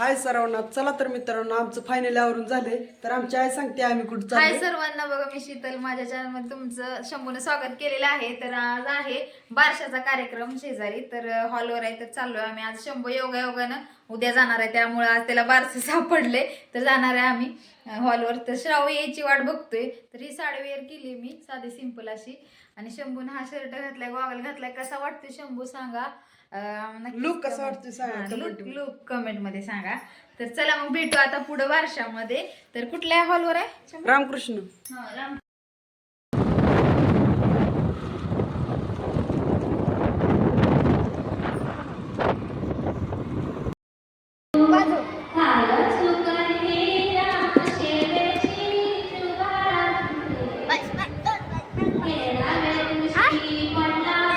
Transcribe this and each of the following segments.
हाय सर्वांना चला तर मित्रांनो आमचं फायनल आवरून झाले तर आमची आई सांगते आम्ही कुठं हाय चाललोय सर्वांना बघा मी शीतल माझ्या चॅनलमध्ये तुमचं शंभूने स्वागत केलेलं आहे. तर आज आहे बारशाचा कार्यक्रम शेजारी. तर हॉलवर आहे तर चाललोय आम्ही. आज शंभू योगा योगानं उद्या जाणार आहे. त्यामुळे आज त्याला बारसे सापडले. तर जाणार आहे आम्ही हॉलवर तर श्राव यायची वाट बघतोय. तर ही साडी वेअर केली मी साधी सिंपल अशी. आणि शंभून हा शर्ट घातलाय गॉगल घातलाय. कसा वाटतोय शंभू सांगा? Look कसा वाटतोय सांगा look कमेंटमध्ये सांगा. तर चला मग भेटू आता पुढे वर्षामध्ये तर कुठल्या हॉलवर आहे? रामकृष्ण.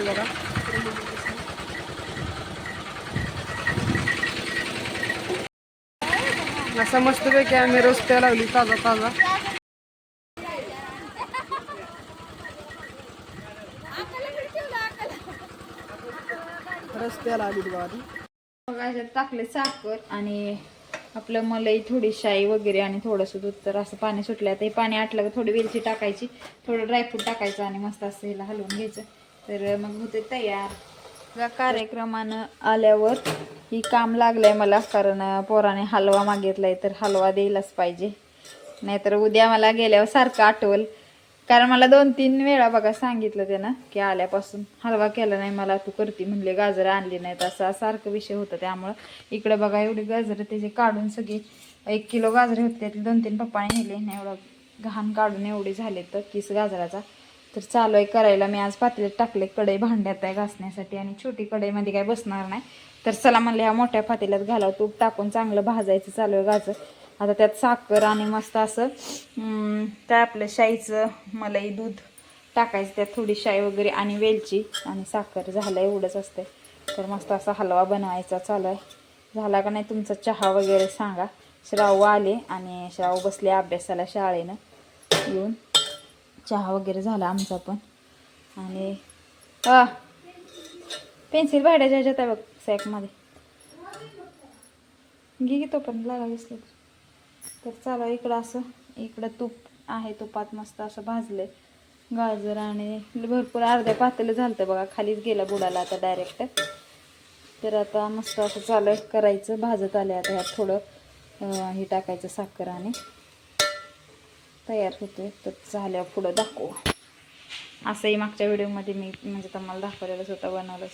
रस्त्यावर थांबलोय बघा असा मस्तपैकी आम्ही रस्त्याला लावली ताजा ताजा. रस्त्याला आली मग अशात टाकले साखर आणि आपलं मलाई थोडी शाई वगैरे आणि थोडंसं दूध. तर असं पाणी सुटलं आता हे पाणी आटलं का थोडी वेलची टाकायची थोडं ड्रायफ्रूट टाकायचं आणि मस्त असं ह्याला हलवून घ्यायचं. तर मग होते तयार. या कार्यक्रमानं आल्यावर ही काम लागलंय मला कारण पोराने हलवा मागितलाय तर हलवा द्यायलाच पाहिजे. नाहीतर उद्या मला गेल्यावर सारखं आठवल. कारण मला दोन तीन वेळा बघा सांगितलं त्यानं की आल्यापासून हलवा केला नाही मला तू करते म्हणले गाजरं आणली नाहीत असा सारखं विषय होता त्यामुळं. इकडे बघा एवढी गाजरं त्याचे काढून सगळी एक किलो गाजरे होते त्यातले दोन तीन पप्पाने नेले नाही एवढं घाण काढून एवढी झाले तर किस गाजराचा. तर चालू आहे करायला. मी आज पातेल्यात टाकले कढई भांड्यात आहे घासण्यासाठी आणि छोटी कढईमध्ये काय बसणार नाही. तर चला म्हणलं ह्या मोठ्या पातेल्यात घालावं. तूप टाकून चांगलं भाजायचं चालू आहे गाजर. आता त्यात साखर आणि मस्त असं काय आपलं शाईचं मलाई दूध टाकायचं त्यात थोडी शाई वगैरे आणि वेलची आणि साखर झालं एवढंच असते तर मस्त असा हलवा बनवायचा चालू आहे. झाला का नाही तुमचा चहा वगैरे सांगा. श्राव आले आणि श्राव बसले अभ्यासाला शाळेनं येऊन. चहा वगैरे झाला आमचा पण. आणि पेन्सिल भाड्याच्या ह्याच्यात आहे बघ सॅकमध्ये. घे की तो पण लागा तर. चालू इकडं असं इकडं तूप आहे तुपात मस्त असं भाजले गाजर आणि भरपूर अर्ध्या पातेलं झालं बघा खालीच गेला बुडाला आता डायरेक्ट तर आता मस्त असं चालू आहे करायचं भाजत आले आता ह्यात थोडं हे टाकायचं साखर आणि तयार होते तर झाल्यावर पुढं दाखवू. असंही मागच्या व्हिडिओमध्ये मी म्हणजे तुम्हाला दाखवलेलं स्वतः बनवलं